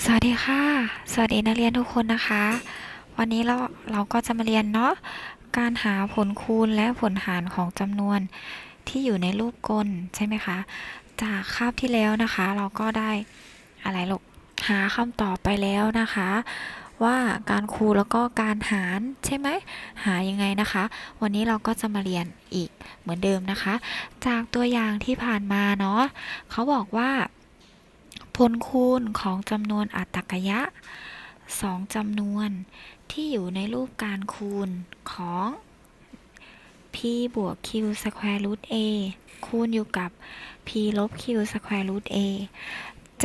สวัสดีค่ะ สวัสดีนักเรียนทุกคนนะคะ วันนี้เราเราก็จะมาเรียนเนาะการหาผลคูณและผลหารของจำนวนที่อยู่ในรูปกลใช่ไหมคะ จากคาบที่แล้วนะคะ เราก็ได้อะไรลูกหาคำตอบไปแล้วนะคะ ว่าการคูณแล้วก็การหารใช่ไหมหายังไงนะคะ วันนี้เราก็จะมาเรียนอีกเหมือนเดิมนะคะ จากตัวอย่างที่ผ่านมาเนาะเขาบอกว่า ลคูณของจำนวนอัตตกยะสองจำนวนที่อยู่ในรูปการคูณของ p บวก q square root a คูณอยู่กับ p ลบ q square root a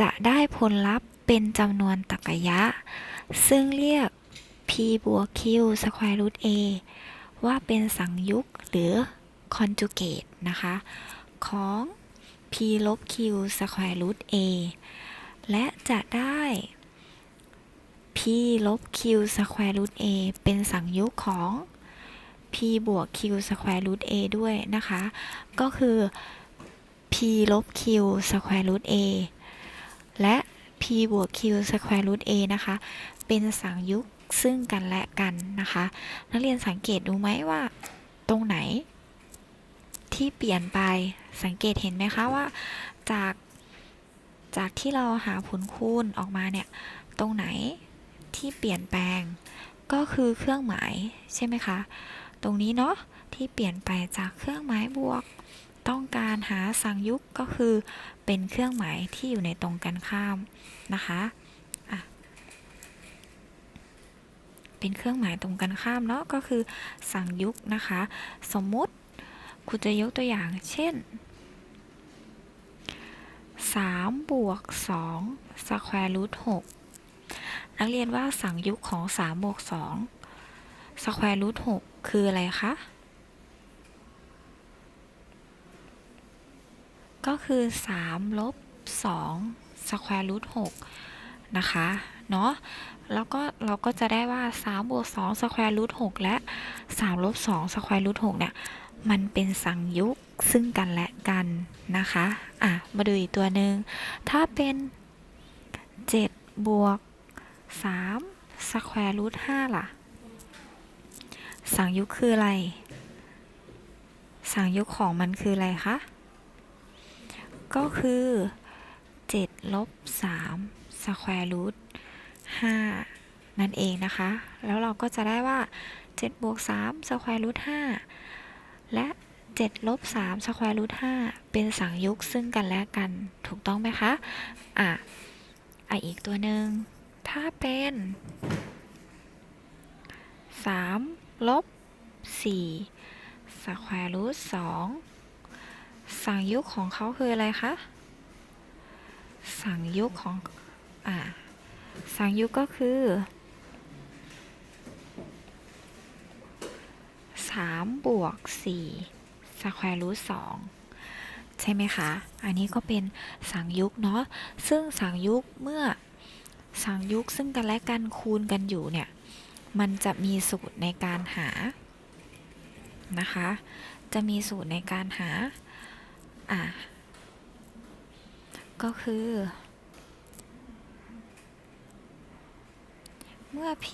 จะได้ผลลัพธ์เป็นจำนวนตรรกะซึ่งเรียก p บวก q square root a ว่าเป็นสังยุกต์หรือ conjugate นะคะ ของ p ลบ q square root a และจะได้ p ลบ q square root a เป็นสังยุกต์ของ p บวก q square root a ด้วยนะคะ ก็คือ p ลบ q square root a และ p บวก q square root a นะคะ เป็นสังยุกต์ซึ่งกันและกันนะคะ นักเรียนสังเกตดูไหมว่าตรงไหน ที่เปลี่ยนไปสังเกตเห็นไหมคะว่าจากจากที่เราหาผลคูณออกมาเนี่ย ตรงไหนที่เปลี่ยนแปลง ก็คือเครื่องหมายใช่ไหมคะ ตรงนี้เนาะที่เปลี่ยนไปจากเครื่องหมายบวก ต้องการหาสังยุกก็คือเป็นเครื่องหมายที่อยู่ในตรงกันข้ามนะคะเป็นเครื่องหมายตรงกันข้ามเนาะก็คือสังยุกนะคะ สมมุติ ครูจะยกตัวอย่างเช่น 3 บวก2สแควร์รูท6นักเรียนว่าสังยุกของ 3 บวก2สแควร์รูท6คืออะไรคะ ก็คือ 3 ลบ2สแควร์รูท6นะคะ เนาะแล้วก็เราก็จะได้ว่า 3 บวก2สแควร์รูท6และ 3 ลบ2สแควร์รูท6เนี่ย มันเป็นสังยุกซึ่งกันและกันนะคะอะมาดูอีกตัวหนึ่งถ้าเป็น 7 บวก3สแควร์รูท5ล่ะ สังยุกคืออะไร สังยุกของมันคืออะไรคะ ก็คือ 7 ลบ3สแควร์รูท5นั่นเองนะคะ แล้วเราก็จะได้ว่า 7 บวก3สแควร์รูท5 และ7ลบ3สแควร์รูท5เป็นสังยุกซึ่งกันและกัน ถูกต้องไหมคะ อะอะอีกตัวหนึ่ง ถ้าเป็น3ลบ4สแควร์รูท2สังยุกของเขาคืออะไรคะ สังยุกของ อะสังยุกก็คือ 3 บวก4สแควร์รูท2ใช่ไหมคะ อันนี้ก็เป็นสังยุกเนาะ ซึ่งสังยุกเมื่อสังยุกซึ่งกันและกันคูณกันอยู่เนี่ย มันจะมีสูตรในการหา นะคะ จะมีสูตรในการหา อะ ก็คือ เมื่อ p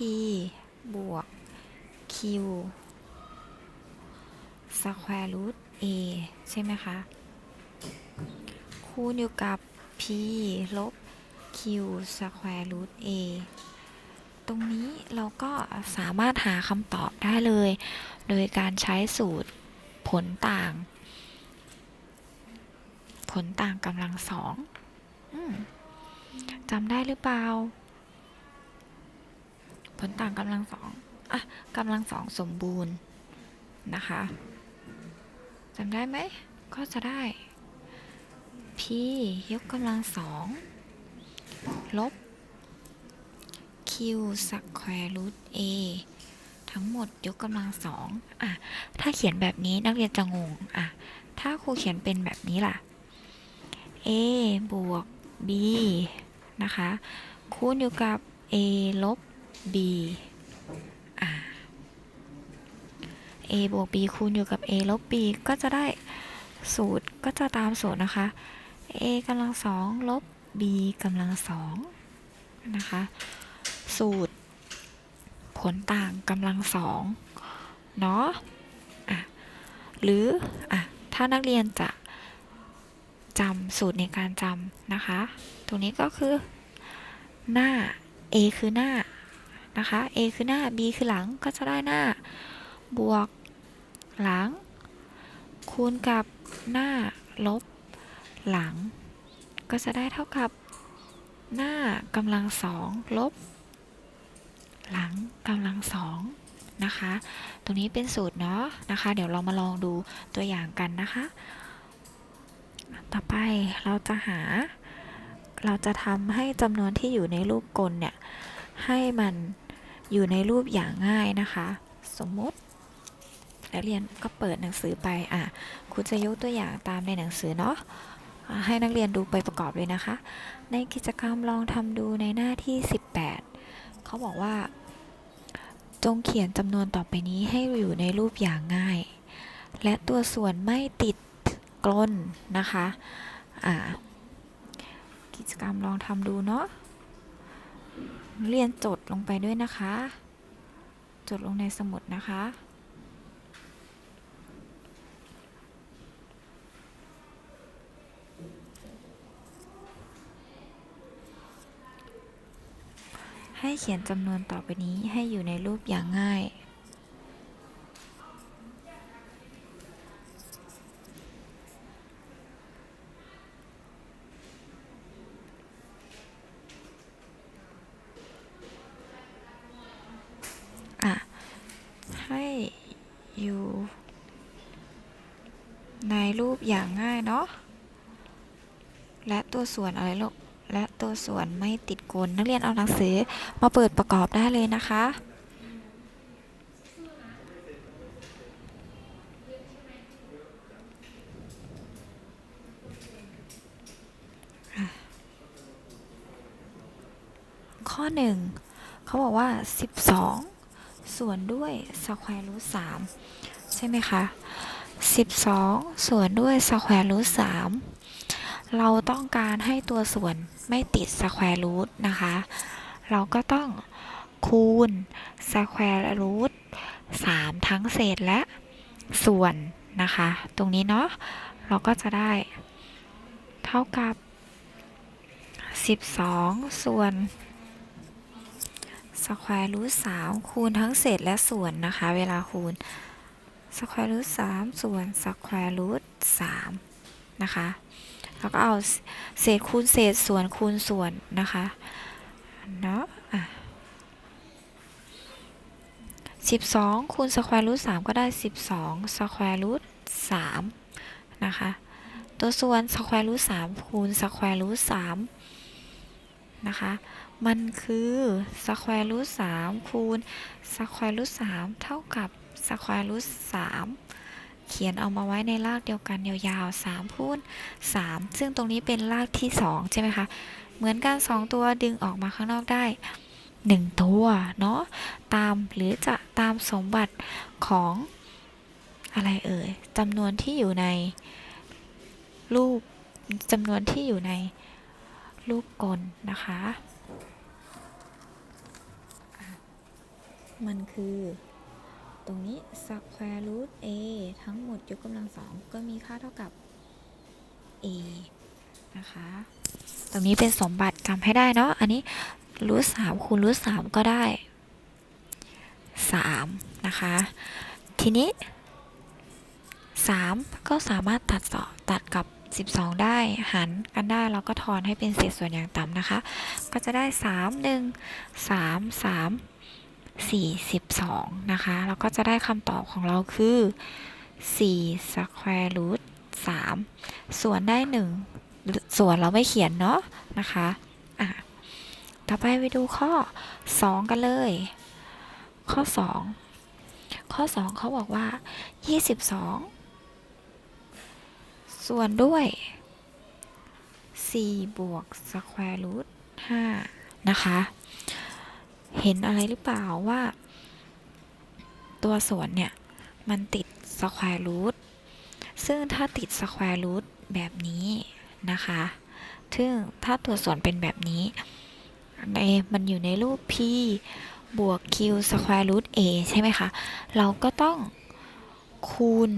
บวก q สแควร์รูท a ใช่ไหมคะ คูณอยู่กับ p ลบ q สแควร์รูท a ตรงนี้เราก็สามารถหาคำตอบได้เลย โดยการใช้สูตรผลต่าง ผลต่างกำลังสองจำได้หรือเปล่า ผลต่างกำลังสองอะกำลังสองสมบูรณ์นะคะ จำได้ไหม ก็จะได้ p ยกกำลังสองลบ q สแควร์รูท a ทั้งหมดยกกำลังสองอะ ถ้าเขียนแบบนี้นักเรียนจะงง อะ ถ้าครูเขียนเป็นแบบนี้ล่ะ a บวก b นะคะ คูณอยู่กับ a ลบ b อ่า a บวก b คูณอยู่กับ a ลบ b ก็จะได้สูตรก็จะตามสูตรนะคะ a กำลังสองลบ b กำลังสองนะคะ สูตร ผลต่างกำลังสองเนาะอะหรืออะถ้านักเรียนจะจำสูตรในการจำนะคะ ตรงนี้ก็คือหน้า A คือหน้านะคะ A คือหน้า B คือหลังก็จะได้หน้า บวก หลัง คูณกับหน้าลบ หลัง ก็จะได้เท่ากับ หน้ากำลังสองลบ หลังกำลังสองนะคะ ตรงนี้เป็นสูตรเนาะนะคะ เดี๋ยวเรามาลองดูตัวอย่างกันนะคะ ต่อไปเราจะหา เราจะทำให้จำนวนที่อยู่ในรูปกลเนี่ย ให้มันอยู่ในรูปอย่างง่ายนะคะ สมมติ นักเรียนก็เปิดหนังสือไปอะคุณจะยกตัวอย่างตามในหนังสือเนาะะให้นักเรียนดูไปประกอบเลยนะคะ ในกิจกรรมลองทำดูในหน้าที่ 18 เขาบอกว่า จงเขียนจำนวนต่อไปนี้ให้อยู่ในรูปอย่างง่าย และตัวส่วนไม่ติดกลนนะคะอ่ากิจกรรมลองทำดูเนาะเรียนจดลงไปด้วยนะคะ จดลงในสมุดนะคะ ให้เขียนจำนวนต่อไปนี้ให้อยู่ในรูปอย่างง่ายอะให้อยู่ ในรูปอย่างง่ายเนาะ และตัวส่วนอะไรลูก ตัวส่วนไม่ติดกลนักเรียนเอาหนังสือมาเปิดประกอบได้เลยนะคะข้อหนึ่งเขาบอกว่า 12 ส่วนด้วยสแควร์รูทสามใช่ไหมคะ 12 ส่วนด้วยสแควร์รูทสาม เราต้องการให้ตัวส่วนไม่ติดสแควร์รูทนะคะ เราก็ต้องคูณสแควร์รูทสามทั้งเศษและส่วนนะคะ ตรงนี้เนาะ เราก็จะได้ เท่ากับ 12 ส่วนสแควร์รูทสามคูณทั้งเศษและส่วนนะคะ เวลาคูณสแควร์รูทสามส่วนสแควร์รูทสามนะคะ แล้วก็เอาเศษคูณเศษส่วนคูณส่วนนะคะเนาะอะสิบสองคูณสแควร์รูทสามก็ได้สิบสองสแควร์รูทสามนะคะตัวส่วนสแควร์รูทสามคูณสแควร์รูทสามนะคะมันคือสแควร์รูทสามคูณสแควร์รูทสามเท่ากับสแควร์รูทสาม เขียนเอามาไว้ในรากเดียวกันยาวๆ3คูณ3ซึ่งตรงนี้เป็นรากที่ 2 ใช่ไหมคะ เหมือนกัน 2 ตัวดึงออกมาข้างนอกได้ 1 ตัวเนาะตามหรือจะตามสมบัติของอะไรเอ่ยจำนวนที่อยู่ในรูปจำนวนที่อยู่ในรูปกลนะคะ มันคือ ตรงนี้ square root a ทั้งหมดยกกำลังสองก็มีค่าเท่ากับ a นะคะ ตรงนี้เป็นสมบัติจำให้ได้เนาะ อันนี้รูทสามคูณรูทสามก็ได้สามนะคะ ทีนี้สามก็สามารถตัดต่อตัดกับ 12 ได้ หันกันได้เราก็ทอนให้เป็นเศษส่วนอย่างต่ำนะคะ ก็จะได้ 3 1 3 3 42 นะคะ แล้วก็จะได้คำตอบของเราคือ4 square root 3 ส่วนได้ 1 ส่วนเราไม่เขียนเนาะนะคะอะต่อไปไปดูข้อ 2 กันเลย ข้อ 2 ข้อ 2 เขาบอกว่า 22 ส่วนด้วย 4 บวก square root 5 นะคะ เห็นอะไรหรือเปล่าว่า ตัวส่วนเนี่ย มันติด square root ซึ่งถ้าติด square root แบบนี้นะคะ ซึ่งถ้าตัวส่วนเป็นแบบนี้ในมันอยู่ในรูป p บวก q square root a ใช่ไหมคะ เราก็ต้องคูณ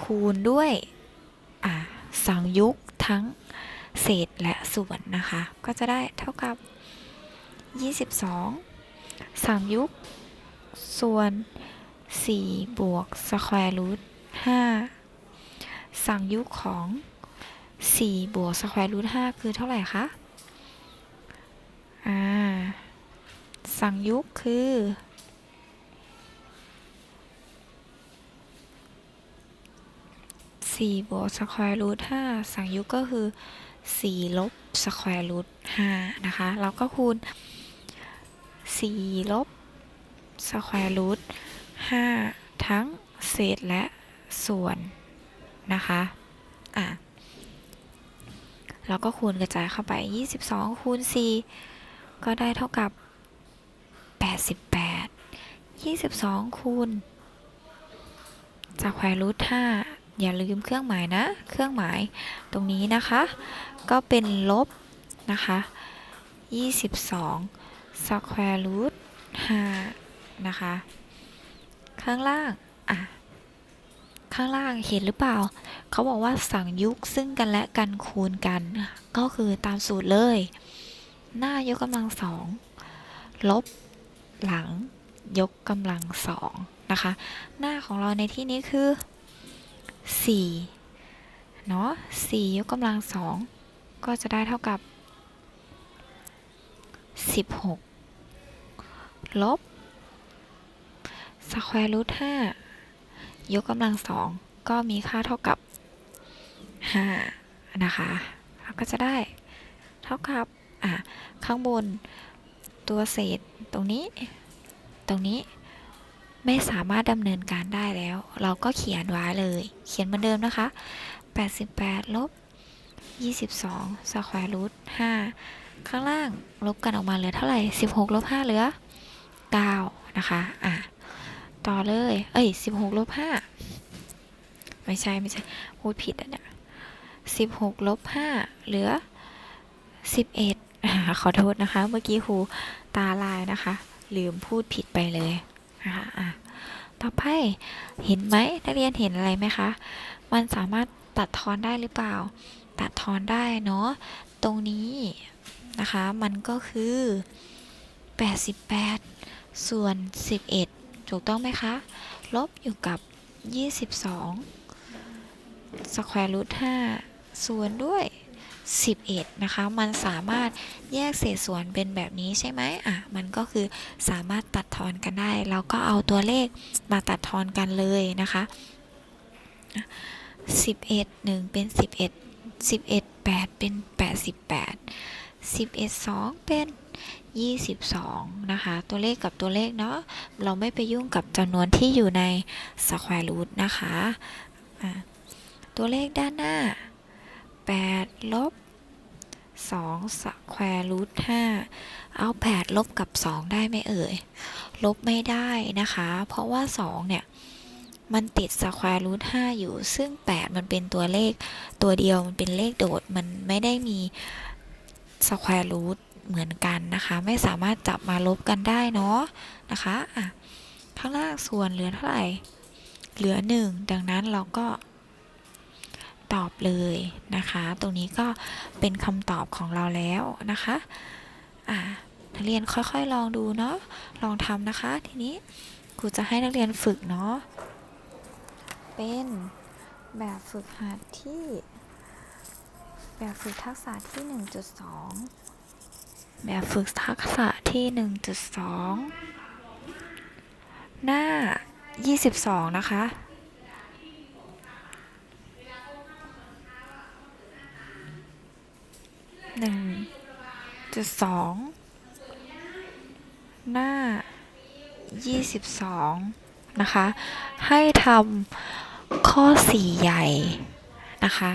คูณด้วยสังยุกทั้งเศษและส่วนนะคะ ก็จะได้เท่ากับ 22สังยุกส่วน 4 บวก square root 5สังยุกของ 4 บวก square root 5คือเท่าไหร่คะ อ่า สังยุกคือ 4 บวก square root 5สังยุกก็คือ 4 ลบ square root 5นะคะเราก็คูณ 4 ลบ square root 5ทั้งเศษและส่วนนะคะอะแล้วก็คูณกระจายเข้าไป 22 คูณ 4 ก็ได้เท่ากับ 88 22 คูณจากแควรูท5อย่าลืมเครื่องหมายนะ เครื่องหมายตรงนี้นะคะ ก็เป็นลบนะคะ 22 สแควร์รูท5นะคะ ข้างล่าง อะ ข้างล่างเห็นหรือเปล่า เขาบอกว่าสั่งยุกซึ่งกันและกันคูณกัน ก็คือตามสูตรเลย หน้ายกกำลังสอง ลบ หลัง ยกกำลังสองนะคะ หน้าของเราในที่นี้คือ4เนาะ4ยกกำลังสองก็จะได้เท่ากับ 16 ลบสแควร์รูท5ยกกำลังสองก็มีค่าเท่ากับ5นะคะเราก็จะได้เท่ากับอะข้างบนตัวเศษตรงนี้ ตรงนี้ไม่สามารถดำเนินการได้แล้ว เราก็เขียนไว้เลย เขียนเหมือนเดิมนะคะ 88 ลบ 22สแควร์รูท5ข้างล่างลบกันออกมาเหลือเท่าไหร่ 16 ลบ 5 เหลือ 9 นะคะ อะ ต่อเลย เอ้ย 16ลบ5ไม่ใช่ ไม่ใช่ พูดผิดอะเนี่ย16ลบ5เหลือ 11 ขอโทษนะคะ เมื่อกี้ครูตาลายนะคะ ลืมพูดผิดไปเลยนะคะอะต่อไปเห็นไหมนักเรียนเห็นอะไรไหมคะ มันสามารถตัดทอนได้หรือเปล่า ตัดทอนได้เนาะ ตรงนี้นะคะ มันก็คือ 88 ส่วน 11 ถูกต้องไหมคะ ลบอยู่กับ 22สแควร์รูท5ส่วนด้วย 11 นะคะ มันสามารถแยกเศษส่วนเป็นแบบนี้ใช่ไหมอะ มันก็คือสามารถตัดทอนกันได้เราก็เอาตัวเลขมาตัดทอนกันเลยนะคะ 11 1 เป็น 11 11 8 เป็น 88 11 2 เป็น 22 นะคะ ตัวเลขกับตัวเลขเนาะเราไม่ไปยุ่งกับจำนวนที่อยู่ในสแควร์รูทนะคะะตัวเลขด้านหน้า 8 ลบ2สแควร์รูท5เอา 8 ลบกับ 2 ได้ไหมเอ่ย ลบไม่ได้นะคะ เพราะว่า 2 เนี่ยมันติดสแควร์รูท5อยู่ ซึ่ง 8 มันเป็นตัวเลขตัวเดียว มันเป็นเลขโดด มันไม่ได้มีสแควร์รูท เหมือนกันนะคะ ไม่สามารถจับมาลบกันได้เนาะนะคะอะข้างล่างส่วนเหลือเท่าไหร่ เหลือ 1 ดังนั้นเราก็ตอบเลยนะคะ ตรงนี้ก็เป็นคำตอบของเราแล้วนะคะอ่านักเรียนค่อยๆลองดูเนาะ ลองทำนะคะ ทีนี้ครูจะให้นักเรียนฝึกเนาะ เป็นแบบฝึกหัดที่ แบบฝึกทักษะที่ 1.2 แบบฝึกทักษะที่ 1.2 หน้า 22 นะคะ หนึ่งจุดสองหน้ายี่สิบสองนะคะ ให้ทำข้อสี่ใหญ่นะคะ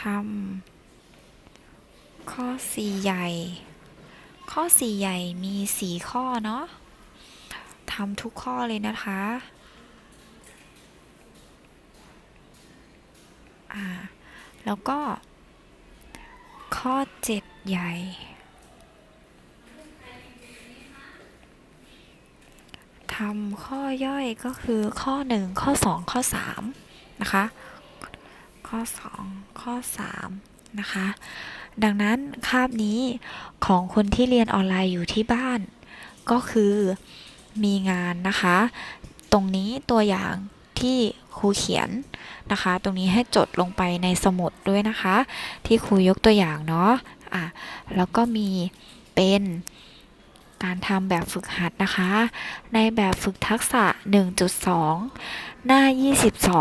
ทำ ข้อสี่ใหญ่ ข้อสี่ใหญ่มีสี่ข้อเนาะทำทุกข้อเลยนะคะอ่าแล้วก็ ข้อ 7 ใหญ่ ทำข้อย่อยก็คือข้อ 1 ข้อ 2 ข้อ 3 นะคะ ข้อ 2 ข้อ 3 นะคะ ดังนั้นคาบนี้ของคนที่เรียนออนไลน์อยู่ที่บ้าน ก็คือมีงานนะคะ ตรงนี้ตัวอย่างที่ครูเขียนนะคะ ตรงนี้ให้จดลงไปในสมุดด้วยนะคะ ที่ครูยกตัวอย่างเนาะอะแล้วก็มีเป็นการทำแบบฝึกหัดนะคะ ในแบบฝึกทักษะ 1.2 หน้า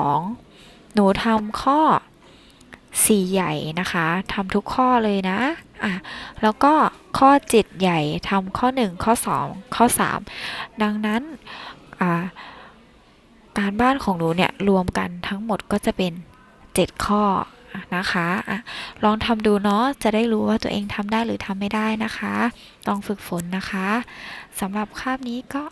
22 หนูทำข้อ 4ใหญ่นะคะทำทุกข้อเลยนะอะแล้วก็ข้อ 7 ใหญ่ทำข้อ 1 ข้อ 2 ข้อ 3 ดังนั้นอ่าการบ้านของหนูเนี่ยรวมกันทั้งหมดก็จะเป็น 7 ข้อนะคะอะลองทำดูเนาะจะได้รู้ว่าตัวเองทำได้หรือทำไม่ได้นะคะ ลองฝึกฝนนะคะสำหรับคาบนี้ก็